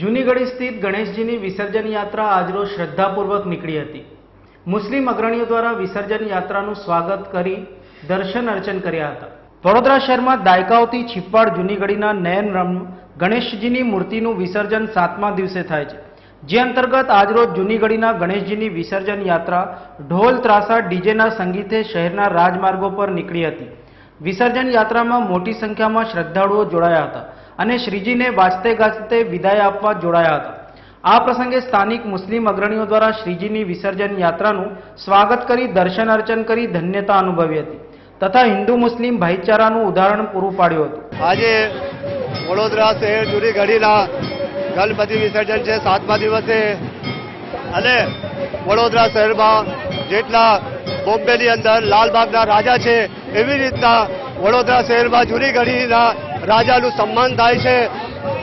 જૂનીગઢી સ્થિત ગણેશજીની વિસર્જન યાત્રા આજરોજ શ્રદ્ધાપૂર્વક નીકળી હતી. મુસ્લિમ અગ્રણીઓ દ્વારા વિસર્જન યાત્રાનું સ્વાગત કરી દર્શન અર્ચન કર્યા હતા. વડોદરા શહેરમાં દાયકાઓથી છીપવાડ જૂનીગઢીના નયનરમ ગણેશજીની મૂર્તિનું વિસર્જન સાતમા દિવસે થાય છે. જે અંતર્ગત આજરોજ જૂનીગઢીના ગણેશજીની વિસર્જન યાત્રા ઢોલ ત્રાસા ડીજેના સંગીતે શહેરના રાજમાર્ગો પર નીકળી હતી. વિસર્જન યાત્રામાં મોટી સંખ્યામાં શ્રદ્ધાળુઓ જોડાયા હતા. અને શ્રીજીને વાજતે ગાજતે વિદાય આપવા જોડાયા હતા. આ પ્રસંગે સ્થાનિક મુસ્લિમ અગ્રણીઓ દ્વારા શ્રીજીની વિસર્જન યાત્રાનું સ્વાગત કરી દર્શન અર્ચન કરી ધન્યતા અનુભવી હતી તથા હિન્દુ મુસ્લિમ ભાઈચારાનું ઉદાહરણ પૂરું પાડ્યું હતું. આજે વડોદરા શહેર જૂની ઘડીના ગણપતિ વિસર્જન છે, સાતમા દિવસે. અને વડોદરા શહેરમાં જેટલા બોમ્બેની અંદર લાલબાગના રાજા છે, એવી રીતના વડોદરા શહેરમાં જૂની ઘડીના રાજાનું સન્માન થાય છે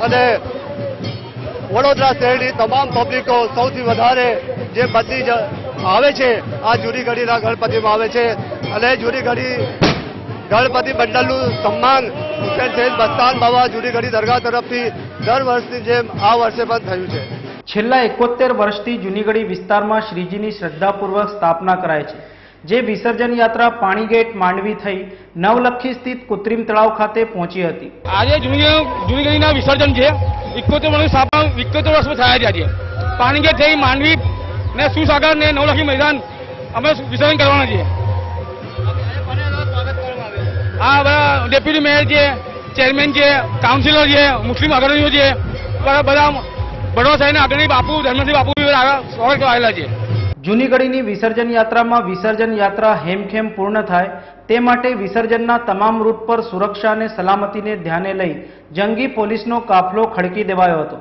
અને વડોદરા શહેરની તમામ પબ્લિકો સૌથી વધારે જે બધી આવે છે, આ ઘડીના ગણપતિમાં આવે છે અને ઘડી ગણપતિ મંડળનું સન્માન હુસેન સૈદ બસ્તાન બાબા જૂની દરગાહ તરફથી દર વર્ષની જેમ આ વર્ષે પણ થયું છે. છેલ્લા એકોતેર વર્ષથી જૂનીગઢી વિસ્તારમાં શ્રીજીની શ્રદ્ધાપૂર્વક સ્થાપના કરાય છે. જે વિસર્જન યાત્રા પાણીગેટ માંડવી થઈ નવલખી સ્થિત કૃત્રિમ તળાવ ખાતે પહોંચી હતી. આજે જૂની જૂનીગઢીના વિસર્જન છે. ઇકોતેર વર્ષ સ્થાપના ઇકોતેર વર્ષમાં થયા છે આજે. પાણીગેટ થઈ માંડવી ને સુસાગર ને નવલખી મેદાન અમે વિસર્જન કરવાના છીએ. આ બધા ડેપ્યુટી મેયર છે, ચેરમેન છે, કાઉન્સિલર છે, મુસ્લિમ અગ્રણીઓ છે. બધા બધા બડોદરા શહેરના અગ્રણી બાપુ ધર્મસિંહ બાપુ સ્વાગત આવેલા છે. જૂનીગઢીની વિસર્જન યાત્રામાં વિસર્જન યાત્રા હેમખેમ પૂર્ણ થાય તે માટે વિસર્જનના તમામ રૂટ પર સુરક્ષા અને સલામતીને ધ્યાને લઈ જંગી પોલીસનો કાફલો ખડકી દેવાયો હતો.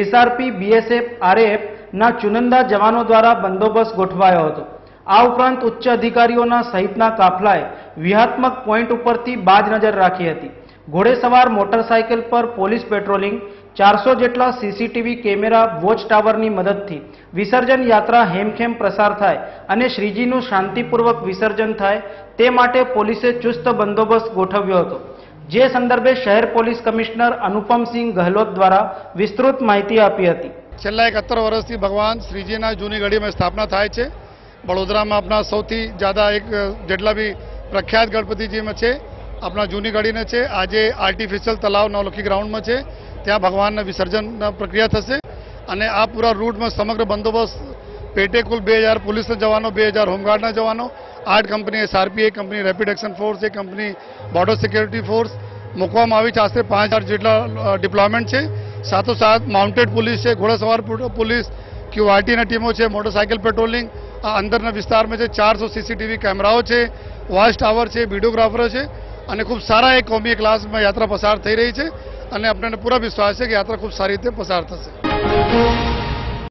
એસઆરપી બીએસએફ આરએએફ ના ચુનંદા જવાનો દ્વારા બંદોબસ્ત ગોઠવાયો હતો. આ ઉપરાંત ઉચ્ચ અધિકારીઓના સહિતના કાફલાએ વ્યૂહાત્મક પોઈન્ટ ઉપરથી બાજ નજર રાખી હતી. ઘોડેસવાર મોટરસાયકલ પર પોલીસ પેટ્રોલિંગ ચારસો જેટલા સીસીટીવી કેમેરા વોચ ટાવરની મદદથી વિસર્જન યાત્રા હેમખેમ પ્રસાર થાય અને શ્રીજીનું શાંતિપૂર્વક વિસર્જન થાય તે માટે પોલીસે ચુસ્ત બંદોબસ્ત ગોઠવ્યો હતો. જે સંદર્ભે શહેર પોલીસ કમિશનર અનુપમસિંહ ગહેલોત દ્વારા વિસ્તૃત માહિતી આપી હતી. છેલ્લા એકહત્તર વર્ષથી ભગવાન શ્રીજીના જૂની ઘડીમાં સ્થાપના થાય છે. વડોદરામાં આપણા સૌથી જ્યાદા એક જેટલા બી પ્રખ્યાત ગણપતિજીમાં છે આપણા જૂની ઘડીને છે. આજે આર્ટિફિશિયલ તલાવ નવલખી ગ્રાઉન્ડમાં છે. ત્યાં ભગવાનના વિસર્જન પ્રક્રિયા થશે અને આ પૂરા રૂટમાં સમગ્ર બંદોબસ્ત, પેટે કુલ બે હજાર પોલીસના જવાનો, બે હજાર હોમગાર્ડના જવાનો, આઠ કંપની એસઆરપી, એક કંપની રેપિડ એક્શન ફોર્સ, એક કંપની બોર્ડર સિક્યોરિટી ફોર્સ મૂકવામાં આવી છે. આશરે પાંચ હજાર જેટલા ડિપ્લોયમેન્ટ છે. સાથોસાથ માઉન્ટેડ પોલીસ છે. ઘોડાસવાર પોલીસ, ક્યુઆરટીના ટીમો છે. મોટરસાયકલ પેટ્રોલિંગ, આ અંદરના વિસ્તારમાં છે ચારસો સીસીટીવી કેમેરાઓ છે, વોચ ટાવર છે, વિડીયોગ્રાફરો છે અને ખૂબ સારા એક કોમી ક્લાસમાં યાત્રા પસાર થઈ રહી છે. અને આપણને પૂરા વિશ્વાસ છે કે યાત્રા ખૂબ સારી રીતે પસાર થશે.